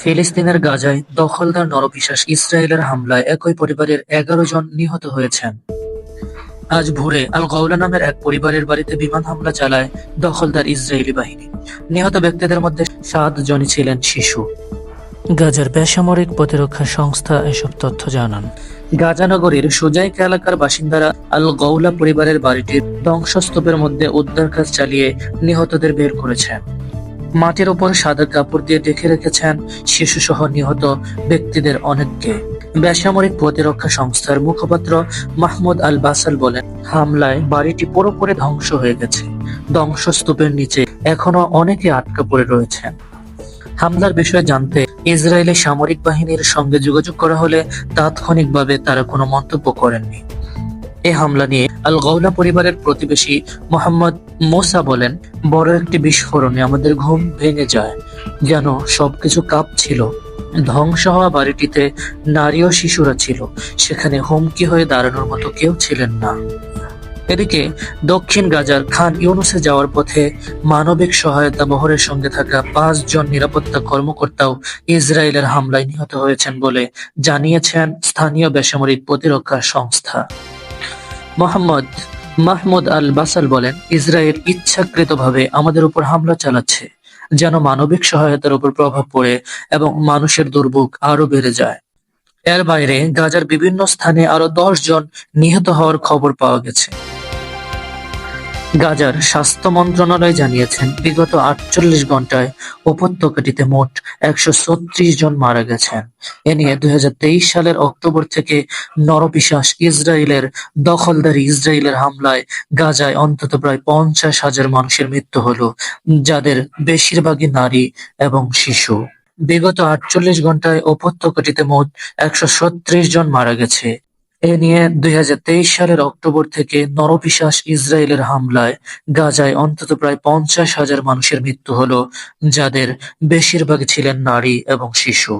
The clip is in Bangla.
ফিলিস্তিনের গাজায় দখলদার নরপিশাচ ইসরায়েলের হামলায় একই পরিবারের এগারো জন নিহত হয়েছেন। আজ ভোরে আল গৌলা নামের এক পরিবারের বাড়িতে বিমান হামলা চালায় দখলদার ইসরায়েলি বাহিনী। নিহত ব্যক্তিদের মধ্যে সাত জনই ছিলেন শিশু। গাজার বেসামরিক প্রতিরক্ষা সংস্থা এসব তথ্য জানান। গাজানগরীর সুজাইকা এলাকার বাসিন্দারা আল গৌলা পরিবারের বাড়িটির ধ্বংসস্তূপের মধ্যে উদ্ধার কাজ চালিয়ে নিহতদের বের করেছেন। মাটির উপর সাদা কাপড় দিয়ে ঢেকে রেখেছেন শিশুসহ নিহত ব্যক্তিদের অনেককে। বেসামরিক প্রতিরক্ষা সংস্থার মুখপাত্র মাহমুদ আল বাসাল বলেন, হামলায় বাড়িটি পুরোপুরি ধ্বংস হয়ে গেছে। ধ্বংসস্তূপের নিচে এখনও অনেকে আটকা পড়ে রয়েছেন। হামলার বিষয়ে জানতে ইসরায়েলের সামরিক বাহিনীর সঙ্গে যোগাযোগ করা হলে তাৎক্ষণিকভাবে তারা কোনো মন্তব্য করেননি। এ হামলা নিয়ে আল গৌলা পরিবারের প্রতিবেশী মোহাম্মদ মোসা বলেন, বড় একটি বিস্ফোরণে আমাদের ঘুম ভেঙে যায়, যেন সবকিছু কাঁপছিল। ধ্বংস হওয়া বাড়িটিতে নারী ও শিশুরা ছিল, সেখানে হুমকি হয়ে দাঁড়ানোর মতো কেউ ছিলেন না। এদিকে দক্ষিণ গাজার খান ইউনুসে যাওয়ার পথে মানবিক সহায়তা বহরের সঙ্গে থাকা পাঁচজন নিরাপত্তা কর্মকর্তাও ইসরায়েলের হামলায় নিহত হয়েছেন বলে জানিয়েছেন স্থানীয় বেসামরিক প্রতিরক্ষা সংস্থা। মোহাম্মদ মাহমুদ আল বাসাল বলেন, ইসরায়েল ইচ্ছাকৃতভাবে আমাদের উপর হামলা চালাচ্ছে, যেন মানবিক সহায়তার উপর প্রভাব পড়ে এবং মানুষের দুর্ভোগ আরও বেড়ে যায়। এর বাইরে গাজার বিভিন্ন স্থানে আরও দশ জন নিহত হওয়ার খবর পাওয়া গেছে। গাজার স্বাস্থ্য মন্ত্রণালয় জানিয়েছেন, বিগত আটচল্লিশ ঘন্টায় উপত্যকাটিতে মোট একশো ছত্রিশ জন মারা গেছেন। এ নিয়ে দুই সালের অক্টোবর থেকে নরপিশাস ইসরায়েলের দখলদারি ইসরায়েলের হামলায় গাজায় অন্তত প্রায় পঞ্চাশ হাজার মানুষের মৃত্যু হলো, যাদের বেশিরভাগই নারী এবং শিশু। বিগত আটচল্লিশ ঘন্টায় উপত্যকাটিতে মোট একশো ছত্রিশ জন মারা গেছে। এ নিয়ে দুই হাজার তেইশ সালের অক্টোবর থেকে নরপিশাস ইসরায়েলের হামলায় গাজায় অন্তত প্রায় পঞ্চাশ হাজার মানুষের মৃত্যু হল, যাদের বেশিরভাগ ছিলেন নারী এবং শিশু।